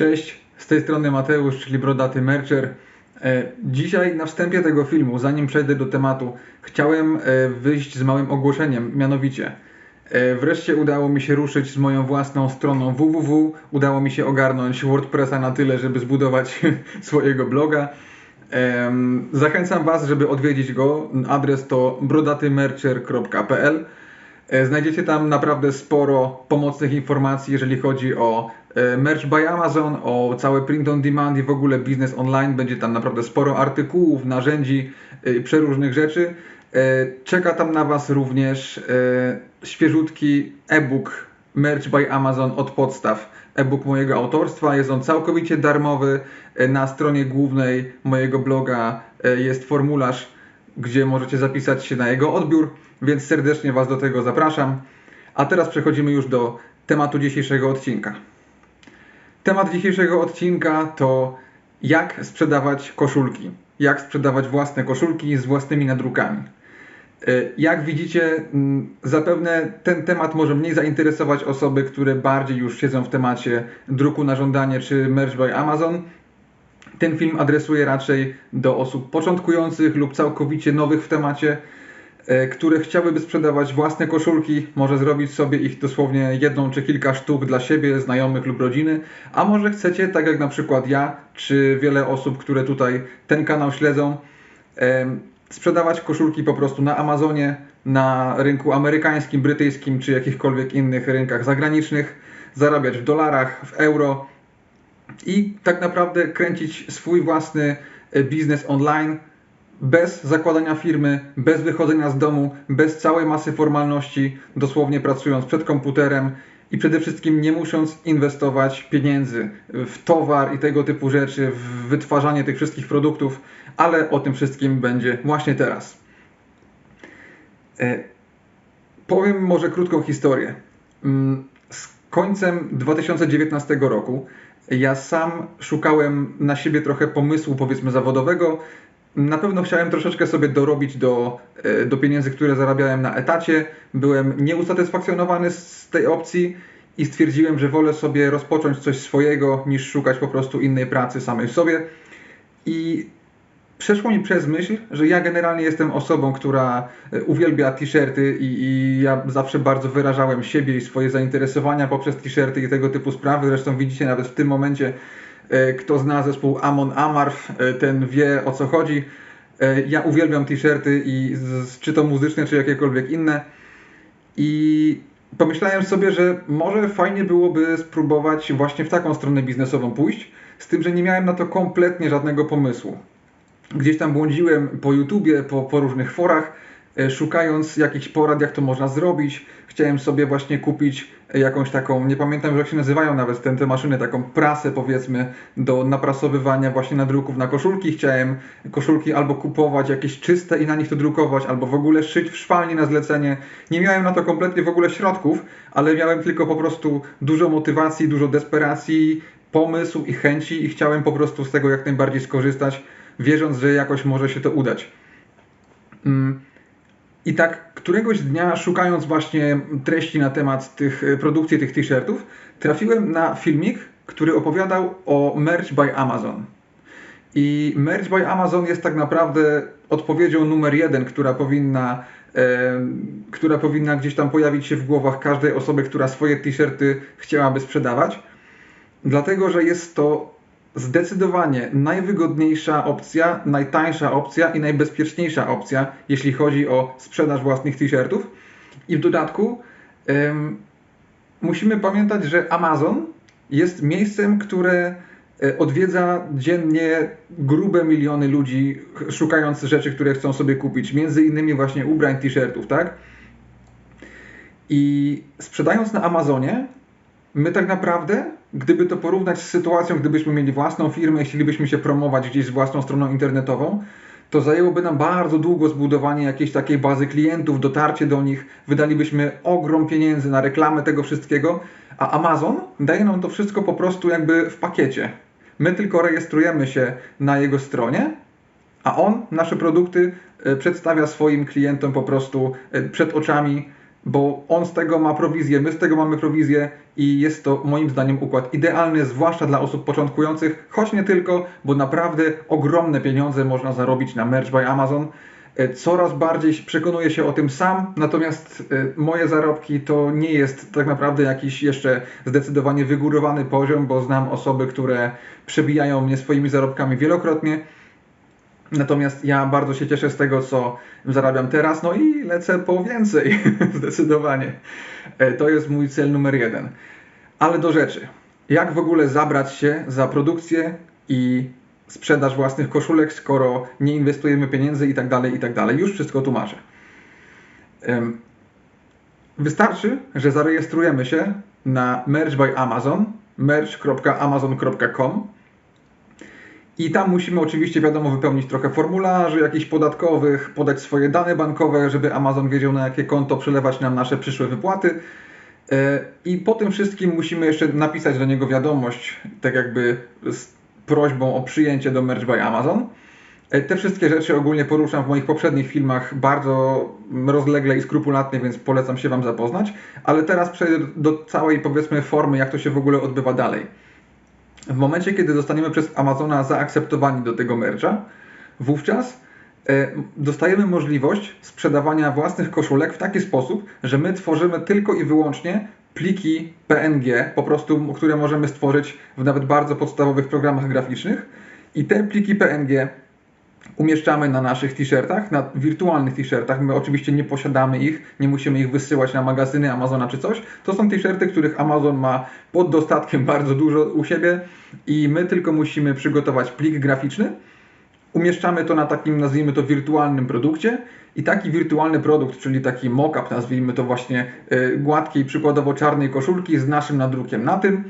Cześć, z tej strony Mateusz, czyli Brodaty Mercher. E, Dzisiaj na wstępie tego filmu, zanim przejdę do tematu, chciałem e, wyjść z małym ogłoszeniem, mianowicie e, wreszcie udało mi się ruszyć z moją własną stroną www, udało mi się ogarnąć WordPressa na tyle, żeby zbudować swojego bloga. Zachęcam Was, żeby odwiedzić go. Adres to brodatymercher.pl. E, Znajdziecie tam naprawdę sporo pomocnych informacji, jeżeli chodzi o e, merch by Amazon, o cały print on demand i w ogóle biznes online. Będzie tam naprawdę sporo artykułów, narzędzi, e, przeróżnych rzeczy. Czeka tam na Was również świeżutki e-book Merch by Amazon od podstaw. E-book mojego autorstwa. Jest on całkowicie darmowy. Na stronie głównej mojego bloga jest formularz gdzie możecie zapisać się na jego odbiór, więc serdecznie Was do tego zapraszam. A teraz przechodzimy już do tematu dzisiejszego odcinka. Temat dzisiejszego odcinka to jak sprzedawać koszulki. Jak sprzedawać własne koszulki z własnymi nadrukami. E, Jak widzicie, zapewne ten temat może mniej zainteresować osoby, które bardziej już siedzą w temacie druku na żądanie czy merch by Amazon. Ten film adresuje raczej do osób początkujących lub całkowicie nowych w temacie, e, które chciałyby sprzedawać własne koszulki, może zrobić sobie ich dosłownie jedną czy kilka sztuk dla siebie, znajomych lub rodziny, a może chcecie, tak jak na przykład ja, czy wiele osób, które tutaj ten kanał śledzą, em, sprzedawać koszulki po prostu na Amazonie, na rynku amerykańskim, brytyjskim czy jakichkolwiek innych rynkach zagranicznych, zarabiać w dolarach, w euro, i tak naprawdę kręcić swój własny e, biznes online bez zakładania firmy, bez wychodzenia z domu, bez całej masy formalności, dosłownie pracując przed komputerem i przede wszystkim nie musząc inwestować pieniędzy w towar i tego typu rzeczy, w wytwarzanie tych wszystkich produktów, ale o tym wszystkim będzie właśnie teraz. E, Powiem może krótką historię. Mm, Z końcem 2019 roku ja sam szukałem na siebie trochę pomysłu, powiedzmy, zawodowego. Na pewno chciałem troszeczkę sobie dorobić do, e, do pieniędzy, które zarabiałem na etacie. Byłem nieusatysfakcjonowany z tej opcji i stwierdziłem, że wolę sobie rozpocząć coś swojego, niż szukać po prostu innej pracy samej w sobie. I przeszło mi przez myśl, że ja generalnie jestem osobą, która e, uwielbia t-shirty i, i ja zawsze bardzo wyrażałem siebie i swoje zainteresowania poprzez t-shirty i tego typu sprawy. Zresztą widzicie nawet w tym momencie, e, kto zna zespół Amon Amarth, e, ten wie o co chodzi. Ja uwielbiam t-shirty i czy to muzyczne, czy jakiekolwiek inne. I pomyślałem sobie, że może fajnie byłoby spróbować właśnie w taką stronę biznesową pójść, z tym, że nie miałem na to kompletnie żadnego pomysłu gdzieś tam błądziłem po YouTubie, po, po różnych forach, e, szukając jakichś porad, jak to można zrobić. Chciałem sobie właśnie kupić e, jakąś taką, nie pamiętam jak się nazywają nawet te, te maszyny, taką prasę powiedzmy do naprasowywania właśnie nadruków na koszulki. Chciałem koszulki albo kupować jakieś czyste i na nich to drukować, albo w ogóle szyć w szwalni na zlecenie. Nie miałem na to kompletnie w ogóle środków, ale miałem tylko po prostu dużo motywacji, dużo desperacji, pomysł i chęci i chciałem po prostu z tego jak najbardziej skorzystać wierząc, że jakoś może się to udać. Mm. I tak któregoś dnia, szukając właśnie treści na temat tych e, produkcji tych t-shirtów, trafiłem na filmik, który opowiadał o Merch by Amazon. I Merch by Amazon jest tak naprawdę odpowiedzią numer jeden, która powinna, e, która powinna gdzieś tam pojawić się w głowach każdej osoby, która swoje t-shirty chciałaby sprzedawać. Dlatego, że jest to zdecydowanie najwygodniejsza opcja, najtańsza opcja i najbezpieczniejsza opcja, jeśli chodzi o sprzedaż własnych t-shirtów. I w dodatku musimy pamiętać, że Amazon jest miejscem, które e, odwiedza dziennie grube miliony ludzi, szukając rzeczy, które chcą sobie kupić, między innymi właśnie ubrań, t-shirtów, tak? I sprzedając na Amazonie, my tak naprawdę, gdyby to porównać z sytuacją, gdybyśmy mieli własną firmę chcielibyśmy się promować gdzieś z własną stroną internetową, to zajęłoby nam bardzo długo zbudowanie jakiejś takiej bazy klientów, dotarcie do nich, wydalibyśmy ogrom pieniędzy na reklamę tego wszystkiego, a Amazon daje nam to wszystko po prostu jakby w pakiecie. My tylko rejestrujemy się na jego stronie, a on nasze produkty e, przedstawia swoim klientom po prostu e, przed oczami bo on z tego ma prowizję, my z tego mamy prowizję i jest to moim zdaniem układ idealny, zwłaszcza dla osób początkujących, choć nie tylko, bo naprawdę ogromne pieniądze można zarobić na Merch by Amazon. E, coraz bardziej przekonuję się o tym sam, natomiast e, moje zarobki to nie jest tak naprawdę jakiś jeszcze zdecydowanie wygórowany poziom, bo znam osoby, które przebijają mnie swoimi zarobkami wielokrotnie. Natomiast ja bardzo się cieszę z tego, co zarabiam teraz, no i lecę po więcej, zdecydowanie. E, to jest mój cel numer jeden. Ale do rzeczy. Jak w ogóle zabrać się za produkcję i sprzedaż własnych koszulek, skoro nie inwestujemy pieniędzy i tak dalej, i tak dalej. Już wszystko tłumaczę. Wystarczy, że zarejestrujemy się na Merch by Amazon, merch.amazon.com i tam musimy oczywiście, wiadomo, wypełnić trochę formularzy jakichś podatkowych, podać swoje dane bankowe, żeby Amazon wiedział na jakie konto przelewać nam nasze przyszłe wypłaty. E, I po tym wszystkim musimy jeszcze napisać do niego wiadomość, tak jakby z prośbą o przyjęcie do Merch by Amazon. E, te wszystkie rzeczy ogólnie poruszam w moich poprzednich filmach bardzo rozlegle i skrupulatnie, więc polecam się Wam zapoznać. Ale teraz przejdę do całej, powiedzmy, formy, jak to się w ogóle odbywa dalej. W momencie, kiedy zostaniemy przez Amazona zaakceptowani do tego mercha, wówczas e, dostajemy możliwość sprzedawania własnych koszulek w taki sposób, że my tworzymy tylko i wyłącznie pliki PNG, po prostu, które możemy stworzyć w nawet bardzo podstawowych programach graficznych. I te pliki PNG umieszczamy na naszych t-shirtach, na wirtualnych t-shirtach. My oczywiście nie posiadamy ich, nie musimy ich wysyłać na magazyny Amazona czy coś. To są t-shirty, których Amazon ma pod dostatkiem bardzo dużo u siebie i my tylko musimy przygotować plik graficzny. Umieszczamy to na takim, nazwijmy to, wirtualnym produkcie i taki wirtualny produkt, czyli taki mock-up, nazwijmy to właśnie yy, gładkiej, przykładowo czarnej koszulki z naszym nadrukiem na tym,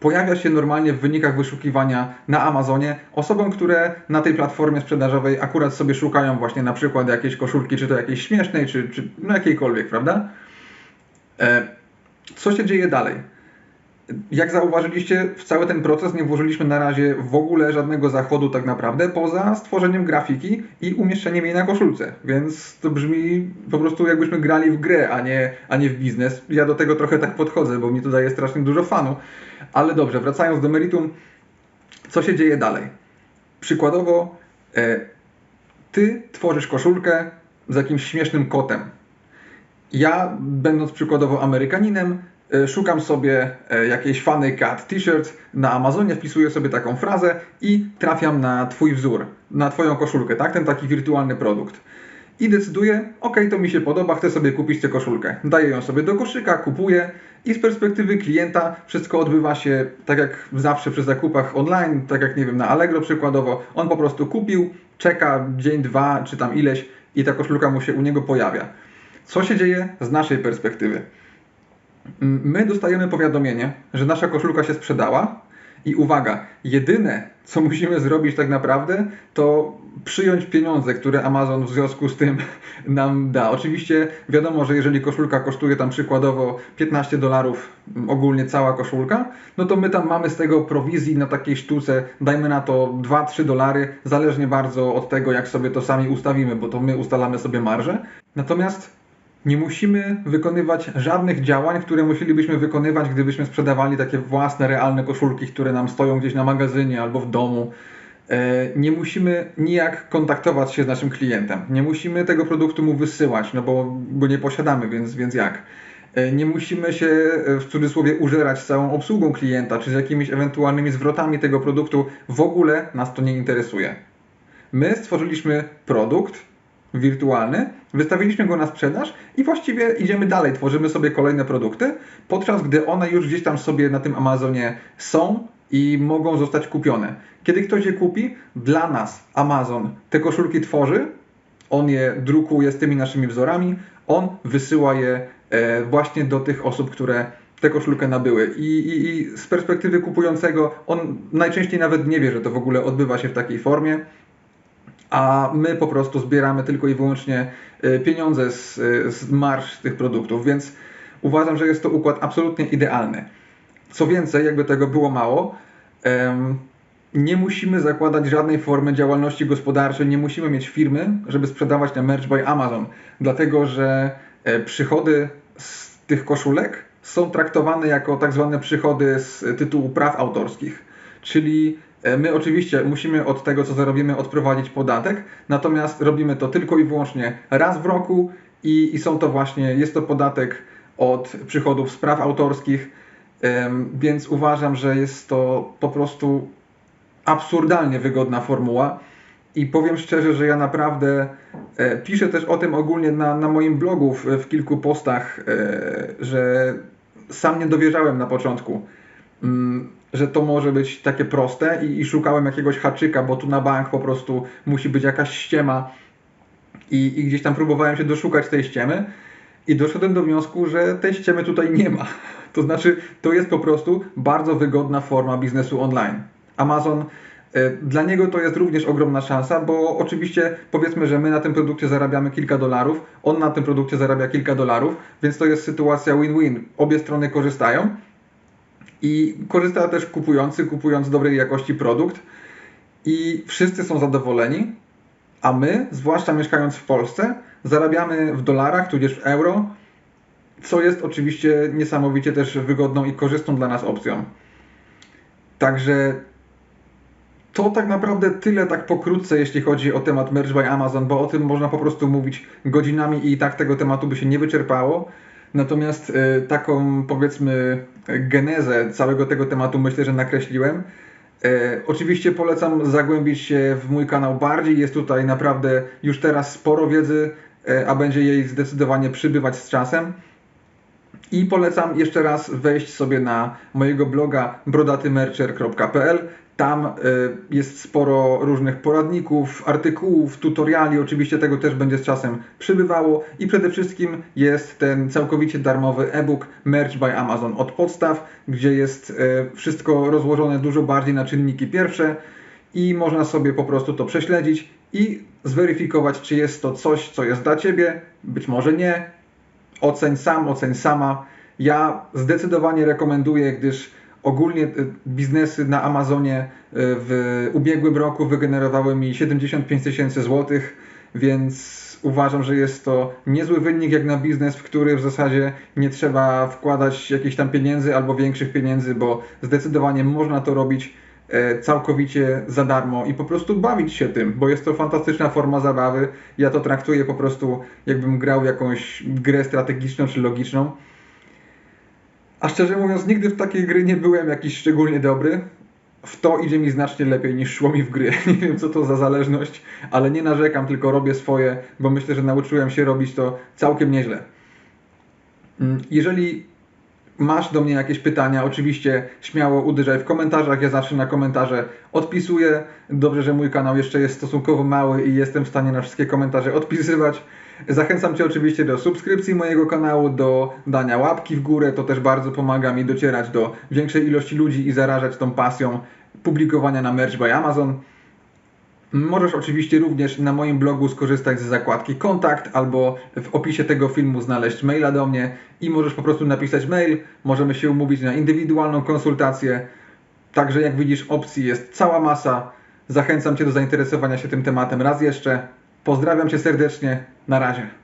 pojawia się normalnie w wynikach wyszukiwania na Amazonie osobom, które na tej platformie sprzedażowej akurat sobie szukają właśnie na przykład jakiejś koszulki, czy to jakiejś śmiesznej, czy, czy no jakiejkolwiek, prawda? E, co się dzieje dalej? Jak zauważyliście, w cały ten proces nie włożyliśmy na razie w ogóle żadnego zachodu tak naprawdę, poza stworzeniem grafiki i umieszczeniem jej na koszulce. Więc to brzmi po prostu jakbyśmy grali w grę, a nie, a nie w biznes. Ja do tego trochę tak podchodzę, bo mi to daje strasznie dużo fanu. Ale dobrze, wracając do meritum, co się dzieje dalej? Przykładowo, e, ty tworzysz koszulkę z jakimś śmiesznym kotem. Ja, będąc przykładowo Amerykaninem, szukam sobie e, jakiejś funny cat t-shirt na Amazonie, wpisuję sobie taką frazę i trafiam na Twój wzór, na Twoją koszulkę, tak? Ten taki wirtualny produkt. I decyduję, ok, to mi się podoba, chcę sobie kupić tę koszulkę. Daję ją sobie do koszyka, kupuję i z perspektywy klienta wszystko odbywa się tak jak zawsze przy zakupach online, tak jak nie wiem, na Allegro przykładowo. On po prostu kupił, czeka dzień, dwa czy tam ileś i ta koszulka mu się u niego pojawia. Co się dzieje z naszej perspektywy? My dostajemy powiadomienie, że nasza koszulka się sprzedała i uwaga, jedyne co musimy zrobić tak naprawdę to przyjąć pieniądze, które Amazon w związku z tym nam da. Oczywiście wiadomo, że jeżeli koszulka kosztuje tam przykładowo 15 dolarów, ogólnie cała koszulka, no to my tam mamy z tego prowizji na takiej sztuce, dajmy na to 2-3 dolary, zależnie bardzo od tego, jak sobie to sami ustawimy, bo to my ustalamy sobie marżę. Natomiast nie musimy wykonywać żadnych działań, które musielibyśmy wykonywać, gdybyśmy sprzedawali takie własne, realne koszulki, które nam stoją gdzieś na magazynie albo w domu. E, nie musimy nijak kontaktować się z naszym klientem. Nie musimy tego produktu mu wysyłać, no bo go nie posiadamy, więc, więc jak? E, nie musimy się e, w cudzysłowie użerać z całą obsługą klienta, czy z jakimiś ewentualnymi zwrotami tego produktu. W ogóle nas to nie interesuje. My stworzyliśmy produkt, wirtualny, wystawiliśmy go na sprzedaż i właściwie idziemy dalej, tworzymy sobie kolejne produkty, podczas gdy one już gdzieś tam sobie na tym Amazonie są i mogą zostać kupione. Kiedy ktoś je kupi, dla nas Amazon te koszulki tworzy, on je drukuje z tymi naszymi wzorami, on wysyła je e, właśnie do tych osób, które tę koszulkę nabyły. I, i, I z perspektywy kupującego, on najczęściej nawet nie wie, że to w ogóle odbywa się w takiej formie a my po prostu zbieramy tylko i wyłącznie e, pieniądze z, e, z marsz tych produktów, więc uważam, że jest to układ absolutnie idealny. Co więcej, jakby tego było mało, nie musimy zakładać żadnej formy działalności gospodarczej, nie musimy mieć firmy, żeby sprzedawać na Merch by Amazon, dlatego że e, przychody z tych koszulek są traktowane jako tak zwane przychody z tytułu praw autorskich. Czyli my oczywiście musimy od tego, co zarobimy, odprowadzić podatek, natomiast robimy to tylko i wyłącznie raz w roku i, i są to właśnie, jest to podatek od przychodów z praw autorskich, więc uważam, że jest to po prostu absurdalnie wygodna formuła. I powiem szczerze, że ja naprawdę e, piszę też o tym ogólnie na, na moim blogu w, w kilku postach, e, że sam nie dowierzałem na początku, mm, że to może być takie proste i, i szukałem jakiegoś haczyka, bo tu na bank po prostu musi być jakaś ściema i, i gdzieś tam próbowałem się doszukać tej ściemy i doszedłem do wniosku, że tej ściemy tutaj nie ma. To znaczy, to jest po prostu bardzo wygodna forma biznesu online. Amazon e, dla niego to jest również ogromna szansa, bo oczywiście powiedzmy, że my na tym produkcie zarabiamy kilka dolarów, on na tym produkcie zarabia kilka dolarów, więc to jest sytuacja win-win. Obie strony korzystają i korzysta też kupujący, kupując dobrej jakości produkt i wszyscy są zadowoleni, a my, zwłaszcza mieszkając w Polsce, zarabiamy w dolarach, tudzież w euro, co jest oczywiście niesamowicie też wygodną i korzystną dla nas opcją. Także to tak naprawdę tyle tak pokrótce, jeśli chodzi o temat Merge by Amazon, bo o tym można po prostu mówić godzinami i tak tego tematu by się nie wyczerpało. Natomiast y, taką powiedzmy genezę całego tego tematu myślę, że nakreśliłem. E, oczywiście polecam zagłębić się w mój kanał bardziej. Jest tutaj naprawdę już teraz sporo wiedzy, e, a będzie jej zdecydowanie przybywać z czasem. I polecam jeszcze raz wejść sobie na mojego bloga brodatymercher.pl. Tam y, jest sporo różnych poradników, artykułów, tutoriali, oczywiście tego też będzie z czasem przybywało i przede wszystkim jest ten całkowicie darmowy e-book Merch by Amazon od podstaw, gdzie jest y, wszystko rozłożone dużo bardziej na czynniki pierwsze i można sobie po prostu to prześledzić i zweryfikować, czy jest to coś, co jest dla Ciebie, być może nie. Oceń sam, oceń sama. Ja zdecydowanie rekomenduję, gdyż Ogólnie y, biznesy na Amazonie y, w ubiegłym roku wygenerowały mi 75 tysięcy złotych, więc uważam, że jest to niezły wynik jak na biznes, w który w zasadzie nie trzeba wkładać jakichś tam pieniędzy albo większych pieniędzy, bo zdecydowanie można to robić e, całkowicie za darmo i po prostu bawić się tym, bo jest to fantastyczna forma zabawy. Ja to traktuję po prostu jakbym grał jakąś grę strategiczną czy logiczną. A szczerze mówiąc, nigdy w takiej gry nie byłem jakiś szczególnie dobry. W to idzie mi znacznie lepiej niż szło mi w gry. Nie wiem co to za zależność, ale nie narzekam, tylko robię swoje, bo myślę, że nauczyłem się robić to całkiem nieźle. Mm, jeżeli masz do mnie jakieś pytania, oczywiście śmiało uderzaj w komentarzach. Ja zawsze na komentarze odpisuję. Dobrze, że mój kanał jeszcze jest stosunkowo mały i jestem w stanie na wszystkie komentarze odpisywać. Zachęcam Cię oczywiście do subskrypcji mojego kanału, do dania łapki w górę. To też bardzo pomaga mi docierać do większej ilości ludzi i zarażać tą pasją publikowania na Merch by Amazon. Możesz oczywiście również na moim blogu skorzystać z zakładki kontakt albo w opisie tego filmu znaleźć maila do mnie i możesz po prostu napisać mail. Możemy się umówić na indywidualną konsultację. Także jak widzisz opcji jest cała masa. Zachęcam Cię do zainteresowania się tym tematem raz jeszcze. Pozdrawiam Cię serdecznie. Na razie.